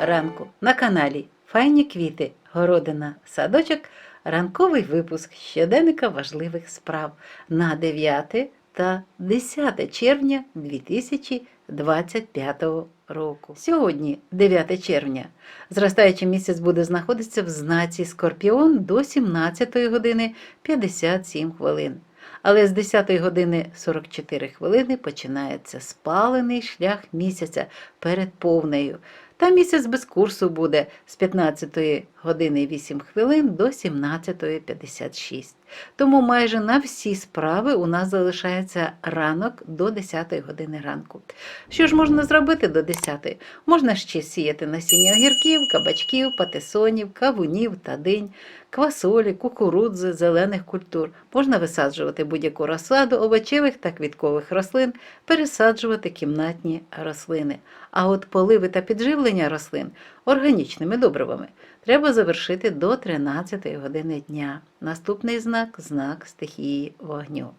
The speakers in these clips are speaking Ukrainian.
ранку на каналі Файні квіти, городина, садочок, ранковий випуск щоденника важливих справ на 9 та 10 червня 2025 року. Сьогодні, 9 червня, зростаючий місяць буде знаходитися в знаці Скорпіон до 17 години 57 хвилин. Але з 10 години 44 хвилини починається спалений шлях місяця перед повнею. Та місяць без курсу буде з 15 години 8 хвилин до 17.56. Тому майже на всі справи у нас залишається ранок до 10 години ранку. Що ж можна зробити до 10? Можна ще сіяти насіння огірків, кабачків, патисонів, кавунів та динь, квасолі, кукурудзи, зелених культур. Можна висаджувати будь-яку розсаду овочевих та квіткових рослин, пересаджувати кімнатні рослини. А от поливи та підживлення рослин органічними добривами треба завершити до 13 години дня. Наступний знак знак стихії вогню.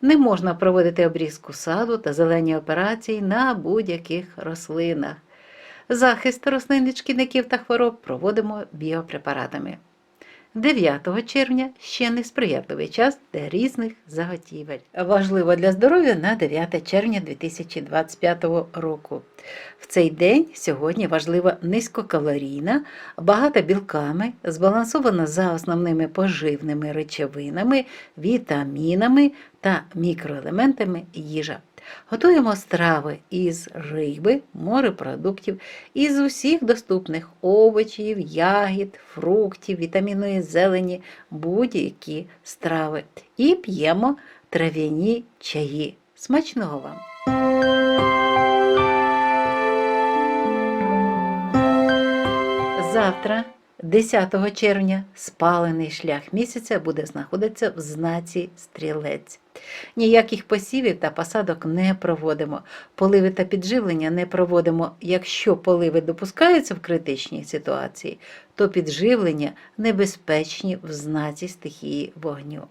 Не можна проводити обрізку саду та зелені операції на будь-яких рослинах. Захист рослин від шкідників та хвороб проводимо біопрепаратами. 9 червня ще несприятливий час для різних заготівель. Важливо для здоров'я на 9 червня 2025 року. В цей день сьогодні важлива низькокалорійна, багата білками, збалансована за основними поживними речовинами, вітамінами та мікроелементами їжа. Готуємо страви із риби, морепродуктів, із усіх доступних овочів, ягід, фруктів, вітамінної зелені, будь-які страви. І п'ємо трав'яні чаї. Смачного вам! Завтра, 10 червня, спалений шлях місяця буде знаходитися в знаці стрілець. Ніяких посівів та посадок не проводимо. Поливи та підживлення не проводимо. Якщо поливи допускаються в критичній ситуації, то підживлення небезпечні в знаці стихії вогню.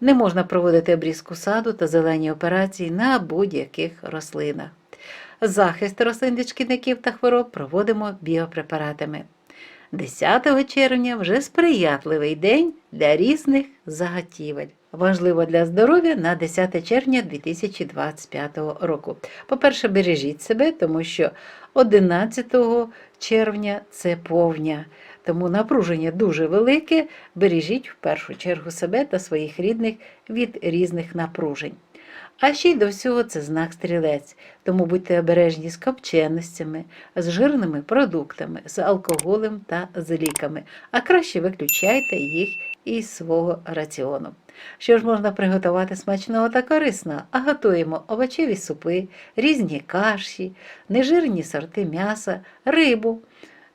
Не можна проводити обрізку саду та зелені операції на будь-яких рослинах. Захист рослин від шкідників та хвороб проводимо біопрепаратами. 10 червня вже сприятливий день для різних заготівель. Важливо для здоров'я на 10 червня 2025 року. По-перше, бережіть себе, тому що 11 червня це повня. Тому напруження дуже велике. Бережіть в першу чергу себе та своїх рідних від різних напружень. А ще й до всього це знак стрілець, тому будьте обережні з копченостями, з жирними продуктами, з алкоголем та з ліками, а краще виключайте їх із свого раціону. Що ж можна приготувати смачного та корисного, а готуємо овочеві супи, різні каші, нежирні сорти м'яса, рибу,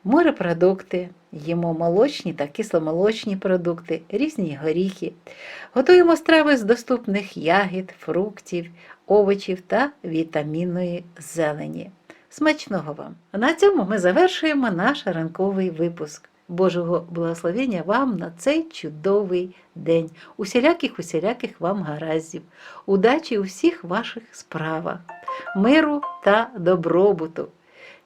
морепродукти, їмо молочні та кисломолочні продукти, різні горіхи. Готуємо страви з доступних ягід, фруктів, овочів та вітамінної зелені. Смачного вам! На цьому ми завершуємо наш ранковий випуск. Божого благословення вам на цей чудовий день, усіляких усіляких вам гараздів, удачі у всіх ваших справах, миру та добробуту,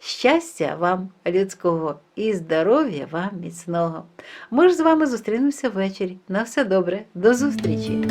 щастя вам людського і здоров'я вам міцного. Ми ж з вами зустрінемося ввечері. На все добре, до зустрічі!